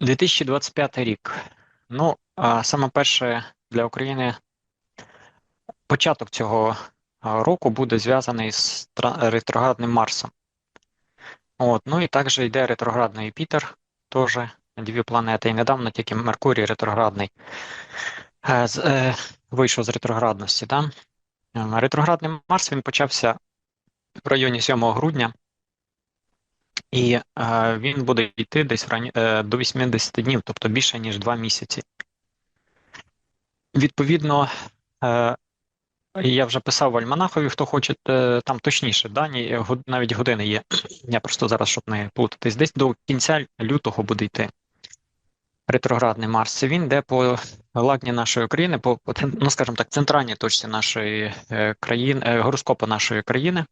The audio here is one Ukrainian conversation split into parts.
2025 рік. Ну, а саме перше для України початок цього року буде зв'язаний з ретроградним Марсом. От, Ну і також йде ретроградний Юпітер, теж дві планети. І недавно тільки Меркурій ретроградний е, е, вийшов з ретроградності. Да? Ем, ретроградний Марс він почався в районі 7 грудня. І е, він буде йти десь рані, е, до 80 днів, тобто більше ніж 2 місяці. Відповідно, е, я вже писав в Альманахові, хто хоче, е, там точніше дані, навіть години є. Я просто зараз, щоб не плутатись, десь до кінця лютого буде йти. Ретроградний Марс. Це він йде по лагні нашої країни, по, ну скажімо так, центральній точці нашої е, країни, е, гороскопу нашої країни.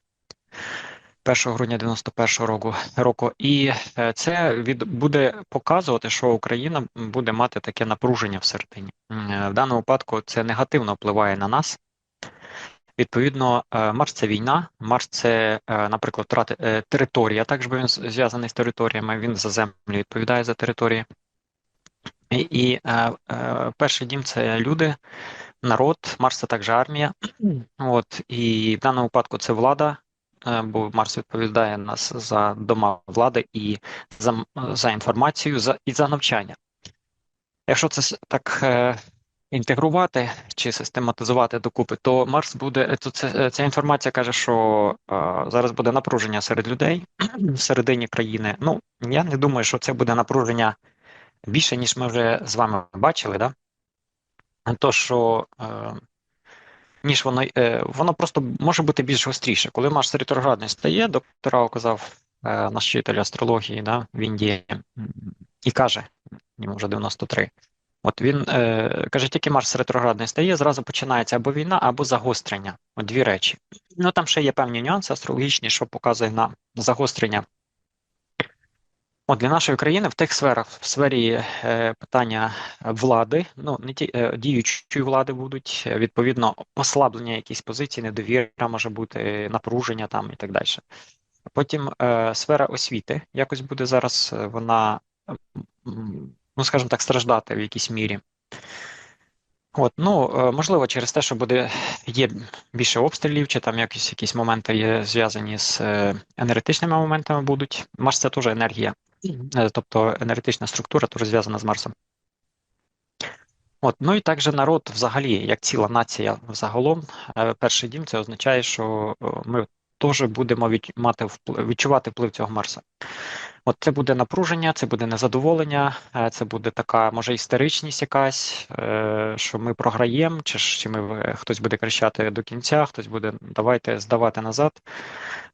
1 грудня 91 року року, і е, це від буде показувати, що Україна буде мати таке напруження всередині. Е, в даному випадку це негативно впливає на нас. Відповідно, е, Марс це війна, Марс це, наприклад, втрати територія. Також він зв'язаний з територіями. Він за землю відповідає за території. І, і е, е, перший дім це люди, народ, Марс це також армія. От і в даному випадку це влада, бо Марс відповідає нас за дома влади і за за інформацію за, і за навчання. Якщо це так е, інтегрувати чи систематизувати докупи, то Марс буде то це, ця інформація каже, що е, зараз буде напруження серед людей всередині країни. Ну я не думаю, що це буде напруження більше, ніж ми вже з вами бачили. Да? То, що е, ніж воно е, воно просто може бути більш гостріше. Коли Марс ретроградний стає, доктора казав е, наш вчитель астрології да, в Індії і каже, йому вже 93. От він е, каже, тільки Марс ретроградний стає, зразу починається або війна, або загострення. От дві речі. Ну там ще є певні нюанси астрологічні, що показує на загострення От Для нашої країни в тих сферах, в сфері е, питання влади, ну не ті е, діючої влади будуть, е, відповідно, послаблення якісь позиції, недовіра може бути, напруження там і так далі. Потім е, сфера освіти якось буде зараз е, вона, ну скажімо так, страждати в якійсь мірі. От, ну, е, можливо, через те, що буде є більше обстрілів, чи там якісь якісь моменти є зв'язані з енергетичними моментами будуть. Марс це теж енергія. Е, тобто енергетична структура теж зв'язана з Марсом. От, Ну і також народ, взагалі, як ціла нація взагалом, е, перший дім це означає, що ми теж будемо мати відчувати вплив цього Марса. От це буде напруження, це буде незадоволення, е, це буде така, може, істеричність якась, що ми програємо, чи чи ми хтось буде кричати до кінця, хтось буде давайте здавати назад.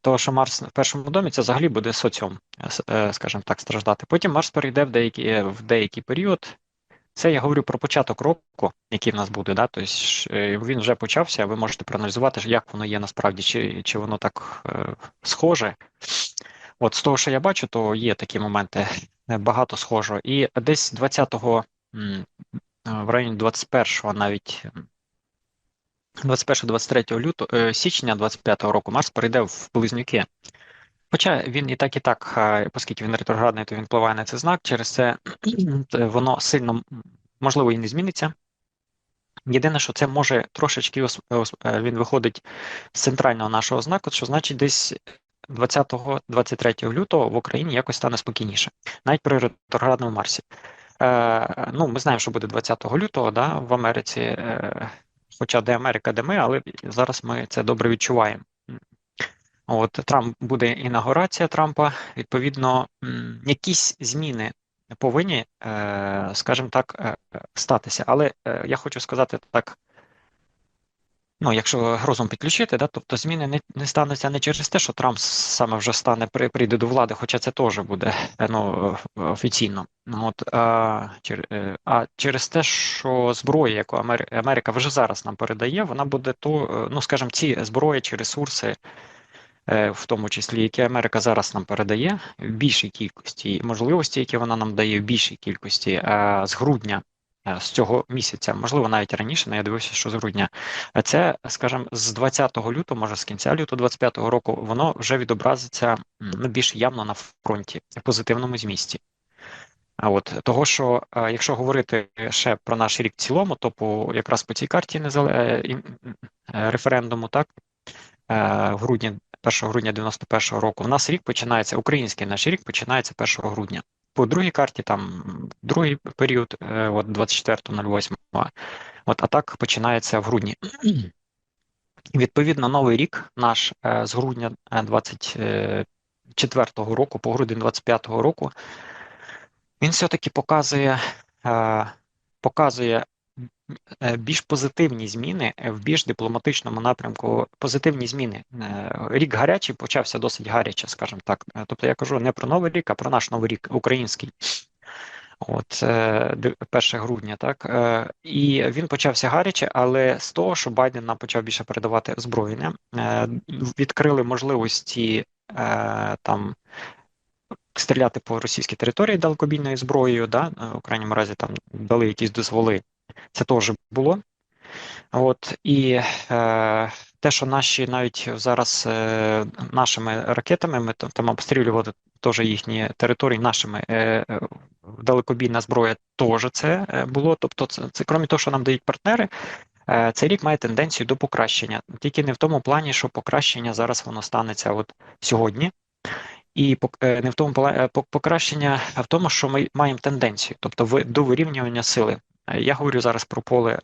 Того, що Марс в першому домі це взагалі буде соціум, е, скажімо так, страждати. Потім Марс перейде в деякий в деякий період. Це я говорю про початок року, який в нас буде. Да? Тобто е, він вже почався, ви можете проаналізувати, як воно є насправді, чи чи воно так е, схоже. От з того, що я бачу, то є такі моменти е, багато схожого. І десь 20-го, в районі 21-го навіть 21-23 лютого січня 25-го року Марс перейде в близнюки. Хоча він і так, і так, оскільки він ретроградний, то він впливає на цей знак, через це воно сильно можливо і не зміниться. Єдине, що це може трошечки е, він виходить з центрального нашого знаку, що значить десь 20-23 лютого в Україні якось стане спокійніше, навіть при ретроградному Марсі. Е, Ну, Ми знаємо, що буде 20 лютого да, в Америці. Е, Хоча де Америка, де ми, але зараз ми це добре відчуваємо. От Трамп буде інаугурація Трампа. Відповідно, якісь зміни повинні, е, скажімо так, е, статися. Але е, я хочу сказати так Ну, якщо розум підключити, да, тобто зміни не не стануться не через те, що Трамп саме вже стане при прийде до влади, хоча це теж буде ну, офіційно. Ну, от, А е, а через те, що зброя, яку Америка вже зараз нам передає, вона буде то, е, ну скажімо, ці зброї чи ресурси, е, в тому числі, які Америка зараз нам передає, в більшій кількості можливості, які вона нам дає в більшій кількості, з грудня. Е, з цього місяця, можливо, навіть раніше, але я дивився, що з грудня. Це, скажімо, з 20 лютого, може з кінця лютого 25 року, воно вже відобразиться ну, більш явно на фронті в позитивному змісті. А от того, що якщо говорити ще про наш рік в цілому, то по якраз по цій карті незале... референдуму, так в грудні, 1 грудня 91-го року, у нас рік починається, український наш рік починається 1 грудня. По другій карті, там другий період, от 24.08, от а так починається в грудні. Відповідно, новий рік наш з грудня 24-го року по грудень 25-го року він все-таки показує е, показує е, більш позитивні зміни в більш дипломатичному напрямку. Позитивні зміни. Е, рік гарячий почався досить гаряче, скажімо так. Тобто я кажу не про новий рік, а про наш новий рік український. От 1 грудня, так і він почався гаряче, але з того, що Байден почав більше передавати озброєння, відкрили можливості там стріляти по російській території далекобійною зброєю, да, у крайньому разі там дали якісь дозволи. Це теж було. От і е, те, що наші навіть зараз е, нашими ракетами ми там обстрілювали теж їхні території, нашими е, е, далекобійна зброя теж це е, було. Тобто, це, це крім того, що нам дають партнери. Е, цей рік має тенденцію до покращення, тільки не в тому плані, що покращення зараз воно станеться от сьогодні, і не в тому покращення, а в тому, що ми маємо тенденцію, тобто до вирівнювання сили. Е, я говорю зараз про поле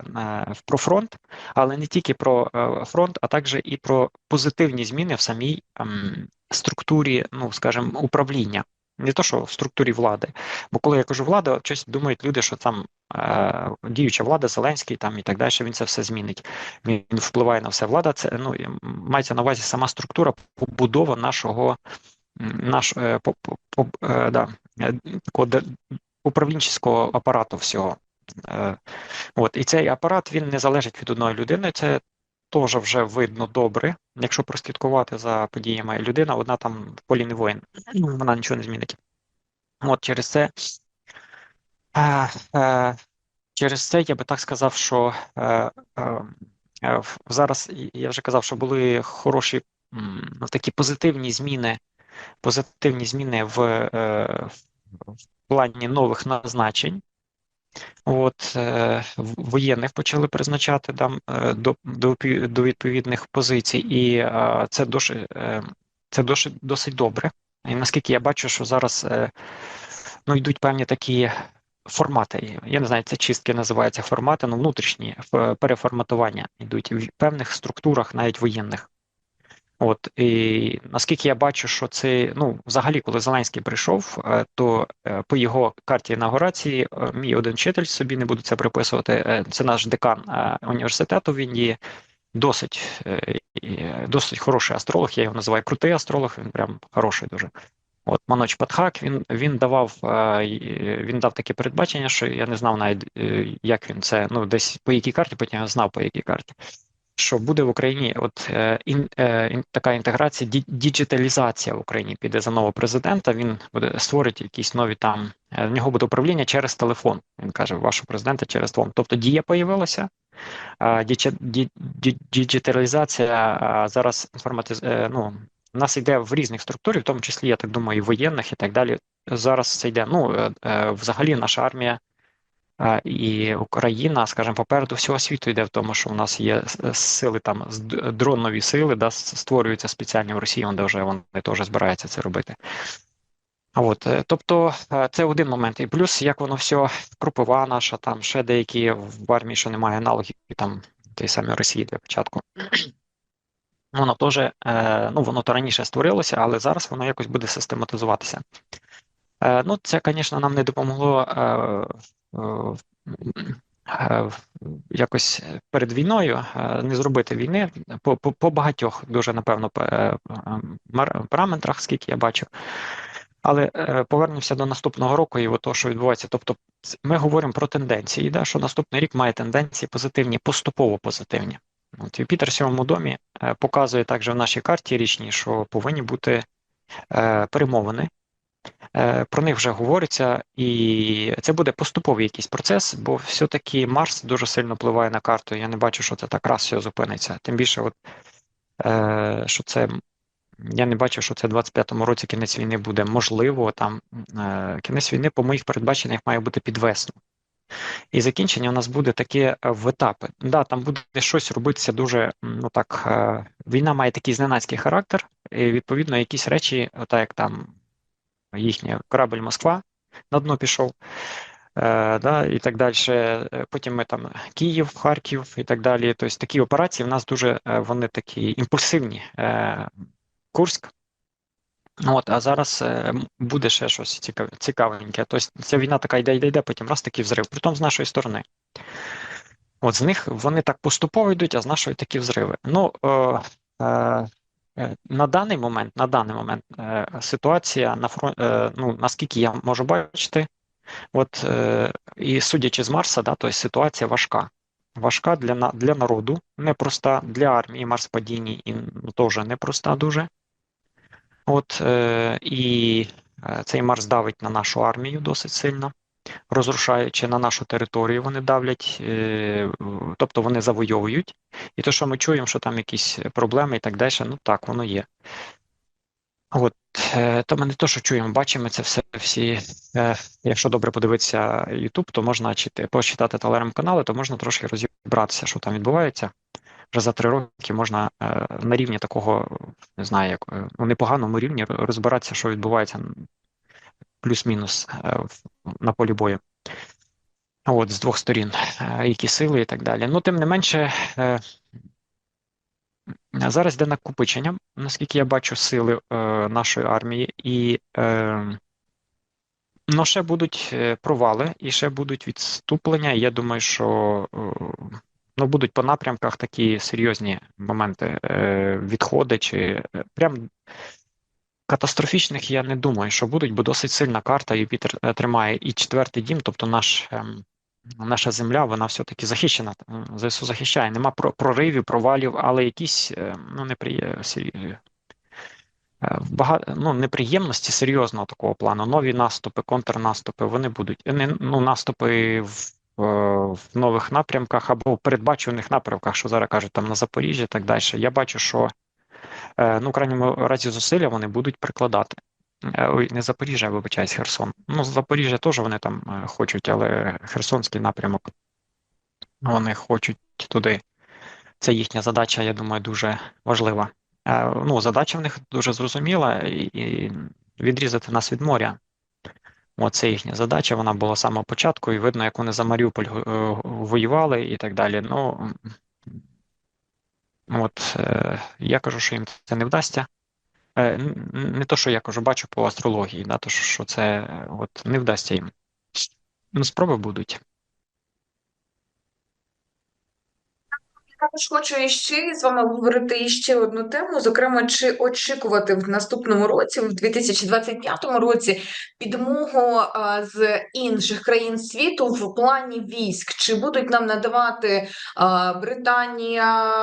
про фронт, але не тільки про фронт, а також і про позитивні зміни в самій ем, структурі, ну скажімо, управління. Не то, що в структурі влади. Бо коли я кажу влада, щось думають люди, що там е, діюча влада, Зеленський там і так далі, він це все змінить. Він впливає на все. Влада це ну мається на увазі сама структура побудова нашого наш е, по, по, е, да, е, управлінчого апарату всього. От, І цей апарат він не залежить від одної людини. Це теж вже видно добре. Якщо прослідкувати за подіями, людина одна там в полі не воїн, вона нічого не змінить. От через це. Через це я би так сказав, що зараз я вже казав, що були хороші такі позитивні зміни позитивні зміни в, е, в плані нових назначень. От е, воєнних почали призначати там е, до до, до відповідних позицій, і е, це досить це досить, досить добре. І наскільки я бачу, що зараз ну, йдуть певні такі формати. Я не знаю, це чистки називаються формати, ну внутрішні переформатування йдуть в певних структурах, навіть воєнних. От і наскільки я бачу, що це ну взагалі, коли Зеленський прийшов, е, то е, по його карті інаугурації е, мій один вчитель собі не буду це приписувати. Це наш декан університету. Він є досить досить хороший астролог. Я його називаю крутий астролог. Він прям хороший дуже. От Маноч Патхак він він давав він дав таке передбачення, що я не знав навіть як він це ну десь по якій карті, потім я знав по якій карті що буде в Україні от е, ін, е, така інтеграція, діджиталізація в Україні піде за нового президента. Він буде створить якісь нові там. Е, в нього буде управління через телефон. Він каже, вашого президента через телефон. Тобто дія появилася. Діджиталізація зараз інформатиз... ну, у нас йде в різних структурах, в тому числі, я так думаю, і воєнних і так далі. Зараз це йде. Ну взагалі, наша армія і Україна, скажімо, попереду всього світу йде в тому, що у нас є сили там дронові сили, да, створюються спеціальні в Росії, де вже вони теж збираються це робити. От, е, тобто е, це один момент. І плюс, як воно все, крупова наша, там ще деякі в армії, що немає аналогів, там тієї самої Росії для початку. Воно теж, е, ну воно то раніше створилося, але зараз воно якось буде систематизуватися. Ну, це, звісно, нам не допомогло якось перед війною е, не зробити війни по по, по багатьох дуже напевно е, параметрах, скільки я бачу. Але повернемося до наступного року і того, що відбувається. Тобто, ми говоримо про тенденції, да, що наступний рік має тенденції позитивні, поступово позитивні. От Юпітер в сьомому домі показує також в нашій карті річній, що повинні бути перемовини Е, про них вже говориться, і це буде поступовий якийсь процес, бо все-таки Марс дуже сильно впливає на карту. Я не бачу, що це так раз все зупиниться. Тим більше, от, е, що це я не бачу, що це в 25-му році кінець війни буде. Можливо, там е, кінець війни, по моїх передбаченнях, має бути під весну. І закінчення у нас буде таке е, в етапи. Да, там буде щось робитися дуже. Ну так, е, війна має такий зненацький характер, і відповідно якісь речі, так як там їхній корабль Москва на дно пішов. Е, да, і так далі. Потім ми там Київ, Харків і так далі. Тобто такі операції в нас дуже е, вони такі імпульсивні. Е, Курськ. От, а зараз е, буде ще щось цікавеньке. Тобто ця війна така йде, йде, йде, потім раз такий взрив, притом з нашої сторони. От з них вони так поступово йдуть, а з нашої такі взриви. Ну, е, е, на даний момент, на даний момент е, ситуація на фронт, е, ну наскільки я можу бачити, от е, і судячи з Марса, да, тобто ситуація важка. Важка для для народу, непроста, для армії Марс падіння і ну, теж непроста дуже. От е, і е, цей Марс давить на нашу армію досить сильно, розрушаючи на нашу територію, вони давлять, е, тобто вони завойовують. І то, що ми чуємо, що там якісь проблеми і так далі, ну так, воно є. От, е, то ми не то, що чуємо, бачимо це все всі. Е, якщо добре подивитися YouTube, то можна почитати телеграм-канали, то можна трошки розібратися, що там відбувається вже за три роки можна на рівні такого, не знаю, як ну, непоганому рівні розбиратися, що відбувається плюс-мінус е, на полі бою. От, з двох сторін, які сили і так далі. Ну, тим не менше, зараз йде накопичення, наскільки я бачу, сили нашої армії, і ну, ще будуть провали, і ще будуть відступлення. Я думаю, що ну, будуть по напрямках такі серйозні моменти е, відходи, чи е, прям катастрофічних я не думаю, що будуть, бо досить сильна карта Юпітер е, тримає і четвертий дім, тобто наш. Е, Наша земля, вона все-таки захищена. ЗСУ захищає. Нема проривів, провалів, але якісь е, ну, неприємності, багато, ну, неприємності серйозного такого плану. Нові наступи, контрнаступи, вони будуть. Ну, Наступи в Е, в нових напрямках або в передбачуваних напрямках, що зараз кажуть там на Запоріжжі і так далі. Я бачу, що е, ну, в крайньому разі зусилля вони будуть прикладати. Е, ой, не Запоріжжя, вибачаюсь, Херсон. Ну, Запоріжжя теж вони там хочуть, але Херсонський напрямок вони хочуть туди. Це їхня задача, я думаю, дуже важлива. Ну, Задача в них дуже зрозуміла і відрізати нас від моря. Оце їхня задача, вона була з самого початку, і видно, як вони за Маріуполь е, воювали і так далі. Ну от е, я кажу, що їм це не вдасться. Е, не то, що я кажу, бачу по астрології, да, то що це от не вдасться їм. Ну, спроби будуть. Також хочу іще з вами говорити ще одну тему. Зокрема, чи очікувати в наступному році, в 2025 році, підмогу з інших країн світу в плані військ? Чи будуть нам надавати Британія,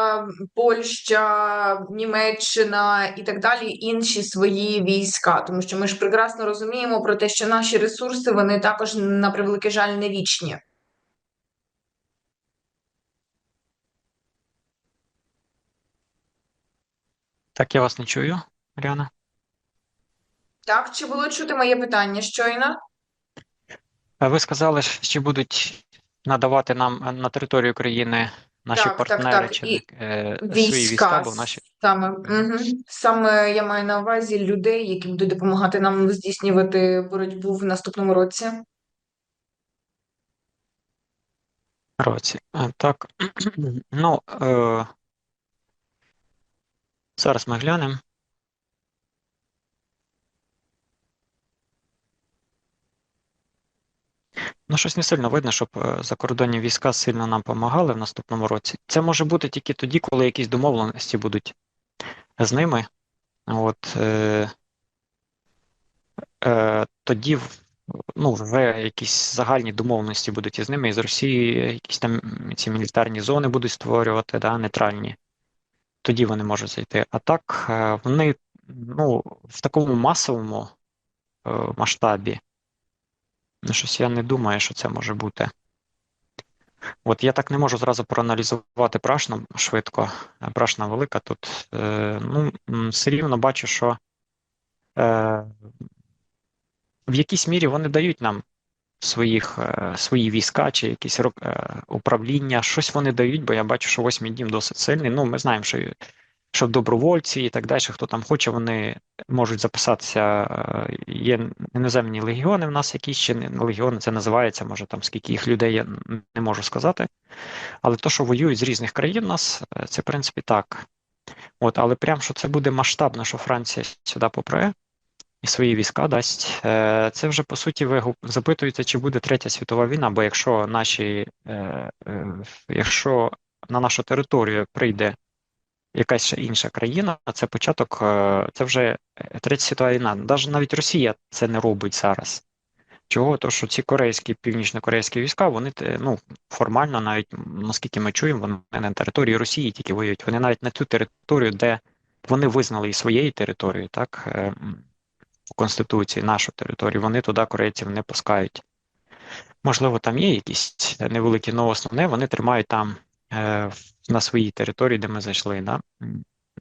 Польща, Німеччина і так далі інші свої війська? Тому що ми ж прекрасно розуміємо про те, що наші ресурси вони також на превеликий жаль не вічні. Так, я вас не чую, Маріана. Так, чи було чути моє питання щойно? Ви сказали, що будуть надавати нам на територію країни наші Так, так, партнери так. чи І е, свої Війська війська, бо наші саме, угу. Саме я маю на увазі людей, які будуть допомагати нам здійснювати боротьбу в наступному році. році. Е, Так, ну е, зараз ми глянемо. Ну, щось не сильно видно, щоб е, закордонні війська сильно нам допомагали в наступному році. Це може бути тільки тоді, коли якісь домовленості будуть з ними. От е, е, тоді ну, вже якісь загальні домовленості будуть із ними, і з Росією якісь там ці мілітарні зони будуть створювати, да, нейтральні. Тоді вони можуть зайти. А так, е, вони ну, в такому масовому е, масштабі. Ну, щось я не думаю, що це може бути. От я так не можу зразу проаналізувати прашну швидко. Е, Прашна велика тут. Ну, все рівно бачу, що в якійсь мірі вони дають нам своїх, е, свої війська чи якісь е, управління. Щось вони дають, бо я бачу, що восьмий дім досить сильний. Ну, ми знаємо, що, що добровольці і так далі, хто там хоче, вони можуть записатися. Е, Є іноземні легіони в нас якісь чи не легіони, це називається, може там скільки їх людей, я не можу сказати. Але то, що воюють з різних країн, нас це в принципі так. От, але прям що це буде масштабно, що Франція сюди попре і свої війська дасть. е, Це вже по суті ви запитуєте, чи буде третя світова війна, бо якщо наші, е, е, якщо на нашу територію прийде якась ще інша країна, це початок, це вже третя світова війна. Навіть навіть Росія це не робить зараз. Чого? То, що ці корейські, північно-корейські війська, вони ну, формально, навіть наскільки ми чуємо, вони на території Росії тільки воюють. Вони навіть на ту територію, де вони визнали і своєю територією, так, у Конституції, нашу територію, вони туди корейців не пускають. Можливо, там є якісь невеликі, але основне вони тримають там е, на своїй території, де ми зайшли. Да?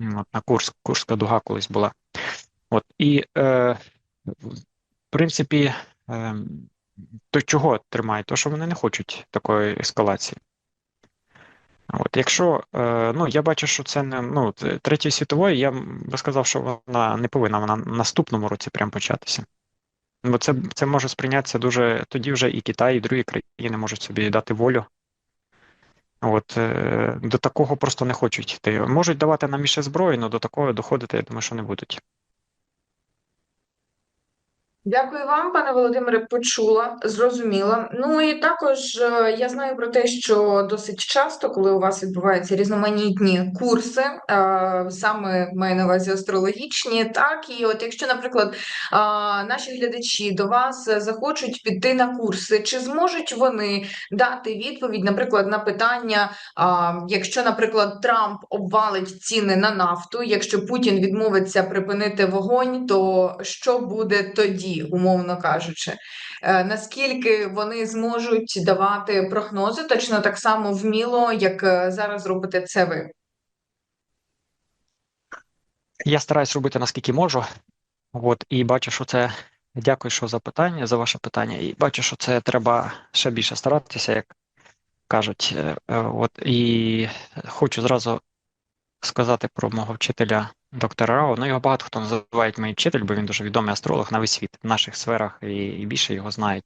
От, на Курск, Курська дуга колись була. От, і, е, в принципі, е, то чого тримають? То, що вони не хочуть такої ескалації. От, якщо, е, ну, я бачу, що це не, ну, Третьої світової, я б сказав, що вона не повинна вона наступному році прям початися. Бо це, це може сприйнятися дуже, тоді вже і Китай, і другі країни можуть собі дати волю. От, е, до такого просто не хочуть йти. Можуть давати нам іще зброю, але до такого доходити, я думаю, що не будуть. Дякую вам, пане Володимире, почула, зрозуміла. Ну і також е, я знаю про те, що досить часто, коли у вас відбуваються різноманітні курси, е, саме маю на увазі астрологічні, так і от якщо, наприклад, е, наші глядачі до вас захочуть піти на курси, чи зможуть вони дати відповідь, наприклад, на питання, якщо, наприклад, Трамп обвалить ціни на нафту, якщо Путін відмовиться припинити вогонь, то що буде тоді, умовно кажучи? Е, Наскільки вони зможуть давати прогнози точно так само вміло, як е, зараз робите це ви? Я стараюсь робити наскільки можу. От, і бачу, що це. Дякую, що за питання, за ваше питання. І бачу, що це треба ще більше старатися, як кажуть. Е, От, і хочу зразу сказати про мого вчителя доктора Рао. Ну, його багато хто називає мій вчитель, бо він дуже відомий астролог на весь світ в наших сферах і, і більше його знають.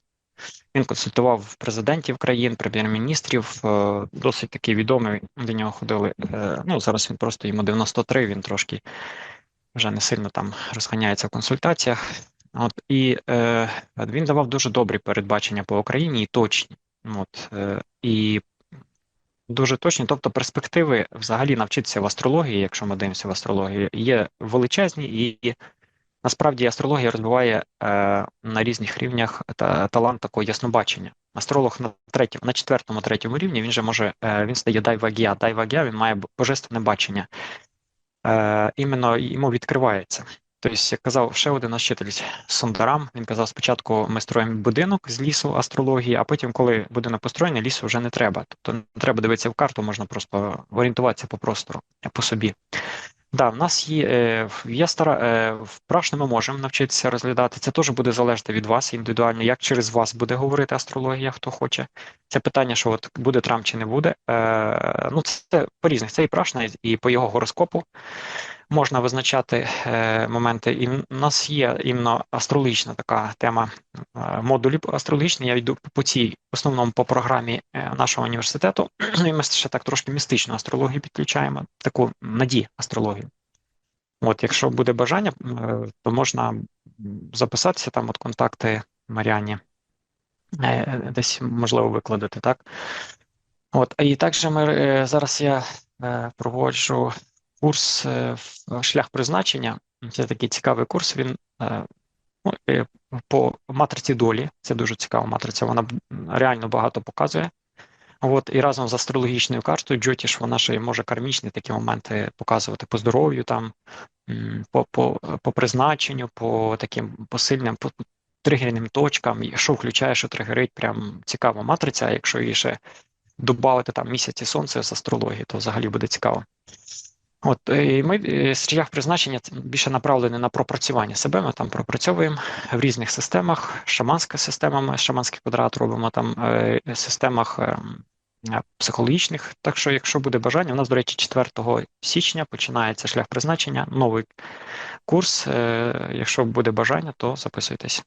Він консультував президентів країн, прем'єр-міністрів, е, досить такий відомий. До нього ходили. е, Ну, зараз він просто йому 93, він трошки вже не сильно там розганяється в консультаціях. От, і е, він давав дуже добрі передбачення по Україні і точні. От, е, і дуже точні, тобто перспективи взагалі навчитися в астрології, якщо ми дивимося в астрологію, є величезні, і насправді астрологія розвиває е, на різних рівнях та, талант такого яснобачення. Астролог на третьому, на четвертому, третьому рівні він же може, е, він стає дайвагія. Дайвагія він має божественне бачення. Е, іменно йому відкривається. Тобто, як казав ще один наш вчитель Сундарам, він казав, спочатку ми строїмо будинок з лісу астрології, а потім, коли будинок построєний, лісу вже не треба. Тобто не треба дивитися в карту, можна просто орієнтуватися по простору, по собі. Да, в нас є, е, є стара, е, в прашне ми можемо навчитися розглядати. Це теж буде залежати від вас індивідуально, як через вас буде говорити астрологія, хто хоче. Це питання, що от буде Трамп чи не буде. Е, ну, це по різних. Це і прашна, і по його гороскопу можна визначати е, моменти. І в нас є іменно астрологічна така тема е, модулі астрологічні. Я йду по цій, основному по програмі е, нашого університету. І ми ще так трошки містичну астрологію підключаємо, таку наді астрологію. От, якщо буде бажання, то можна записатися там от контакти Маріані, десь можливо викладати, так? От, і також ми зараз я проводжу курс е, шлях призначення. Це такий цікавий курс. Він е, ну, е, по матриці долі. Це дуже цікава матриця. Вона реально багато показує. От, і разом з астрологічною картою Джотіш, вона ще може кармічні такі моменти показувати по здоров'ю, там, по, по, по призначенню, по таким посильним, по тригерним точкам, що включає, що тригерить, прям цікава матриця. Якщо її ще додати там місяці сонця з астрології, то взагалі буде цікаво. От і ми е, шлях призначення більше направлений на пропрацювання себе. Ми там пропрацьовуємо в різних системах, шаманська система, ми шаманський квадрат робимо там е, системах е, е, психологічних. Так що, якщо буде бажання, у нас, до речі, 4 січня починається шлях призначення, новий курс. Е, Якщо буде бажання, то записуйтесь.